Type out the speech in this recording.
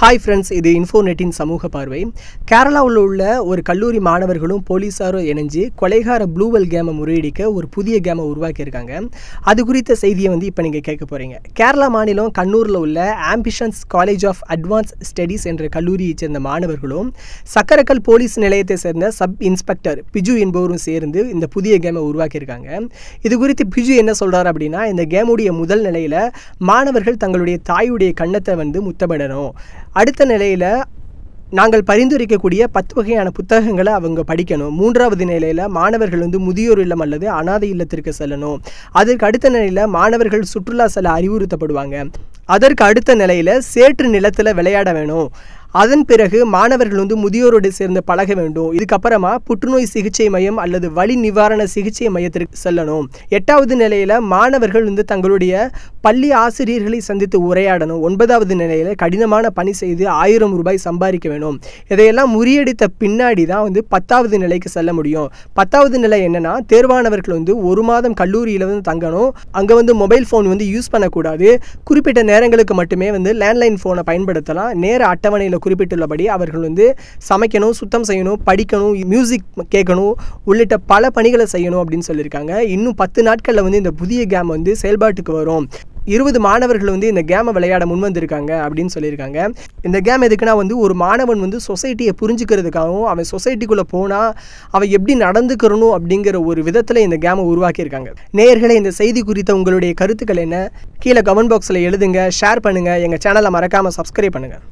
Hi friends இது இன்ஃபோநெட்டின் சமூக பார்வை. கேரளாவில் உள்ள ஒரு கல்லூரி மாணவர்களும் போலீஸாரும் இணைஞ்சு கொலைகார ப்ளூவெல் கேமை முறியடிக்க ஒரு புதிய கேமை உருவாக்கியிருக்காங்க. அது குறித்த செய்தியை வந்து இப்போ நீங்கள் கேட்க போகிறீங்க கேரளா மாநிலம் கண்ணூரில் உள்ள ambitions college of advance studies என்ற கல்லூரியைச் சேர்ந்த மாணவர்களும் சக்கரக்கல் போலீஸ் நிலையத்தை சேர்ந்த சப் இன்ஸ்பெக்டர் பிஜு என்பவரும் சேர்ந்து இந்த புதிய கேமை உருவாக்கியிருக்காங்க. இது குறித்து பிஜு என்ன சொல்கிறார் அப்படின்னா இந்த கேமுடைய முதல் நிலையில் மாணவர்கள் தங்களுடைய தாயுடைய கன்னத்தை வந்து முத்தமிடணும். அடுத்த நிலையில் நாங்கள் பரிந்துரைக்கக்கூடிய பத்து வகையான புத்தகங்களை அவங்க படிக்கணும். மூன்றாவது நிலையில் மாணவர்கள் வந்து முதியோர் இல்லம் அல்லது அனாதை இல்லத்திற்கு செல்லணும். அதற்கு அடுத்த நிலையில் மாணவர்கள் சுற்றுலா செல்ல அறிவுறுத்தப்படுவாங்க. அதற்கு அடுத்த நிலையில் சேற்று நிலத்தில் விளையாட வேணும். அதன் பிறகு மாணவர்கள் வந்து முதியோரோடு சேர்ந்து பழக வேண்டும். இதுக்கப்புறமா புற்றுநோய் சிகிச்சை மையம் அல்லது வலி நிவாரண சிகிச்சை மையத்திற்கு செல்லணும். எட்டாவது நிலையில் மாணவர்கள் வந்து தங்களுடைய பள்ளி ஆசிரியர்களை சந்தித்து உரையாடணும். ஒன்பதாவது நிலையில் கடினமான பணி செய்து ஆயிரம் ரூபாய் சம்பாதிக்க வேணும். இதையெல்லாம் முறியடித்த பின்னாடி தான் வந்து பத்தாவது நிலைக்கு செல்ல முடியும். பத்தாவது நிலை என்னன்னா தேர்வானவர்கள் வந்து ஒரு மாதம் கல்லூரியில் வந்து தங்கணும். அங்கே வந்து மொபைல் ஃபோன் வந்து யூஸ் பண்ணக்கூடாது. குறிப்பிட்ட நேரங்களுக்கு மட்டுமே வந்து லேண்ட்லைன் ஃபோனை பயன்படுத்தலாம். நேர அட்டவணையில் குறிப்பிட்டுள்ளபடி அவர்கள் வந்து சமைக்கணும் சுத்தம் செய்யணும் படிக்கணும் மியூசிக் கேட்கணும் உள்ளிட்ட பல பணிகளை செய்யணும் அப்படின்னு சொல்லியிருக்காங்க. இன்னும் பத்து நாட்களில் வந்து இந்த புதிய கேம் வந்து செயல்பாட்டுக்கு வரும். இருபது மாணவர்கள் வந்து இந்த கேமை விளையாட முன் வந்திருக்காங்க அப்படின்னு சொல்லியிருக்காங்க. இந்த கேம் எதுக்குன்னா வந்து ஒரு மாணவன் வந்து சொசைட்டியை புரிஞ்சுக்கிறதுக்காகவும் அவன் சொசைட்டிக்குள்ளே போனால் அவன் எப்படி நடந்துக்கிறணும் அப்படிங்கிற ஒரு விதத்தில் இந்த கேமை உருவாக்கியிருக்காங்க. நேர்களை இந்த செய்தி குறித்த உங்களுடைய கருத்துக்கள் என்ன? கீழே கமெண்ட் பாக்ஸில் எழுதுங்க ஷேர் பண்ணுங்கள் எங்கள் சேனலை மறக்காமல் சப்ஸ்கிரைப் பண்ணுங்கள்